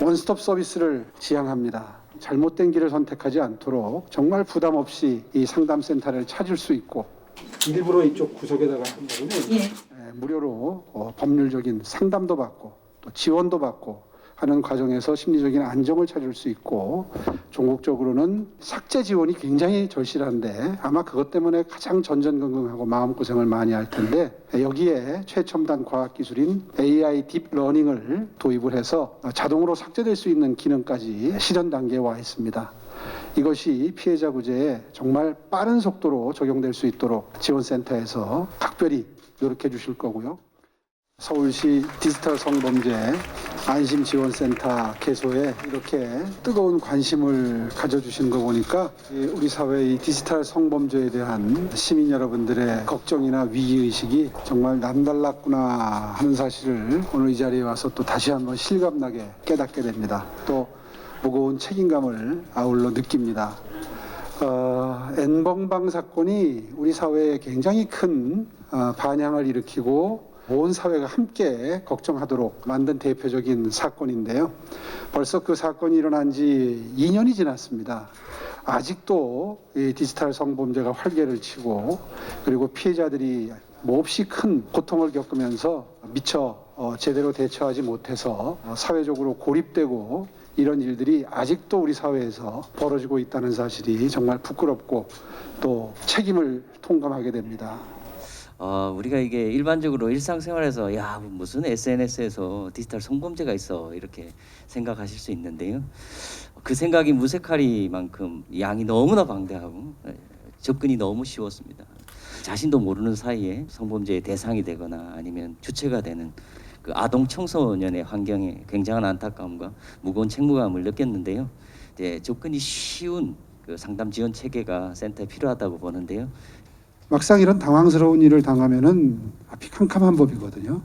원스톱 서비스를 지향합니다. 잘못된 길을 선택하지 않도록 정말 부담 없이 이 상담센터를 찾을 수 있고 일부러 이쪽 구석에다가 한 거는 예. 예, 무료로 어, 법률적인 상담도 받고 또 지원도 받고 하는 과정에서 심리적인 안정을 찾을 수 있고 종국적으로는 삭제 지원이 굉장히 절실한데 아마 그것 때문에 가장 전전긍긍하고 마음고생을 많이 할 텐데 여기에 최첨단 과학기술인 AI 딥러닝을 도입을 해서 자동으로 삭제될 수 있는 기능까지 실현 단계에 와 있습니다. 이것이 피해자 구제에 정말 빠른 속도로 적용될 수 있도록 지원센터에서 각별히 노력해 주실 거고요. 서울시 디지털 성범죄 안심지원센터 개소에 이렇게 뜨거운 관심을 가져주시는 거 보니까 이 우리 사회의 디지털 성범죄에 대한 시민 여러분들의 걱정이나 위기의식이 정말 남달랐구나 하는 사실을 오늘 이 자리에 와서 또 다시 한번 실감나게 깨닫게 됩니다. 또 무거운 책임감을 아울러 느낍니다. 어, N번방 사건이 우리 사회에 굉장히 큰 어, 반향을 일으키고 온 사회가 함께 걱정하도록 만든 대표적인 사건인데요. 벌써 그 사건이 일어난 지 2년이 지났습니다. 아직도 이 디지털 성범죄가 활개를 치고 그리고 피해자들이 몹시 큰 고통을 겪으면서 미처 어, 제대로 대처하지 못해서 어, 사회적으로 고립되고 이런 일들이 아직도 우리 사회에서 벌어지고 있다는 사실이 정말 부끄럽고 또 책임을 통감하게 됩니다. 어, 우리가 이게 일반적으로 일상생활에서 야 무슨 SNS에서 디지털 성범죄가 있어 이렇게 생각하실 수 있는데요. 그 생각이 무색하리만큼 양이 너무나 방대하고 에, 접근이 너무 쉬웠습니다. 자신도 모르는 사이에 성범죄의 대상이 되거나 아니면 주체가 되는 그 아동 청소년의 환경에 굉장한 안타까움과 무거운 책무감을 느꼈는데요. 이제 접근이 쉬운 그 상담 지원 체계가 센터에 필요하다고 보는데요. 막상 이런 당황스러운 일을 당하면은 앞이 캄캄한 법이거든요.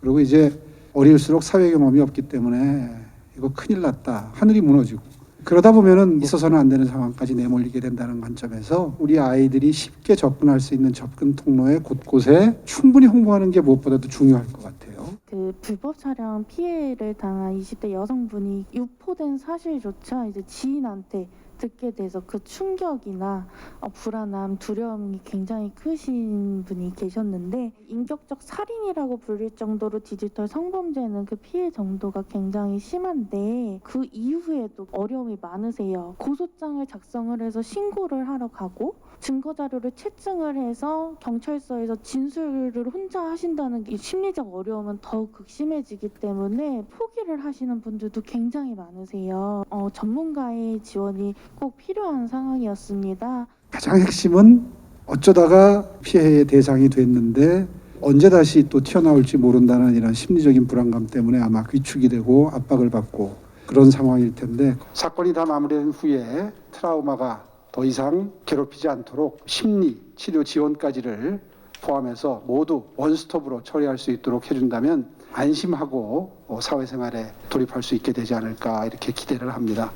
그리고 이제 어릴수록 사회 경험이 없기 때문에 이거 큰일 났다. 하늘이 무너지고. 그러다 보면은 있어서는 안 되는 상황까지 내몰리게 된다는 관점에서 우리 아이들이 쉽게 접근할 수 있는 접근 통로에 곳곳에 충분히 홍보하는 게 무엇보다도 중요할 것 같아요. 그 불법 촬영 피해를 당한 20대 여성분이 유포된 사실조차 이제 지인한테 듣게 돼서 그 충격이나 어, 불안함, 두려움이 굉장히 크신 분이 계셨는데 인격적 살인이라고 불릴 정도로 디지털 성범죄는 그 피해 정도가 굉장히 심한데 그 이후에도 어려움이 많으세요. 고소장을 작성을 해서 신고를 하러 가고 증거 자료를 채증을 해서 경찰서에서 진술을 혼자 하신다는 게 심리적 어려움은 더욱 극심해지기 때문에 포기를 하시는 분들도 굉장히 많으세요. 어, 전문가의 지원이 꼭 필요한 상황이었습니다. 가장 핵심은 어쩌다가 피해의 대상이 됐는데 언제 다시 또 튀어나올지 모른다는 이런 심리적인 불안감 때문에 아마 위축이 되고 압박을 받고 그런 상황일 텐데 사건이 다 마무리된 후에 트라우마가 더 이상 괴롭히지 않도록 심리 치료 지원까지를 포함해서 모두 원스톱으로 처리할 수 있도록 해준다면 안심하고 어, 사회생활에 돌입할 수 있게 되지 않을까 이렇게 기대를 합니다.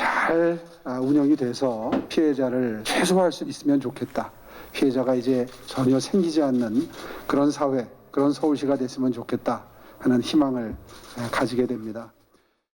잘 아, 운영이 돼서 피해자를 최소화할 수 있으면 좋겠다. 피해자가 이제 전혀 생기지 않는 그런 사회, 그런 서울시가 됐으면 좋겠다 하는 희망을 에, 가지게 됩니다.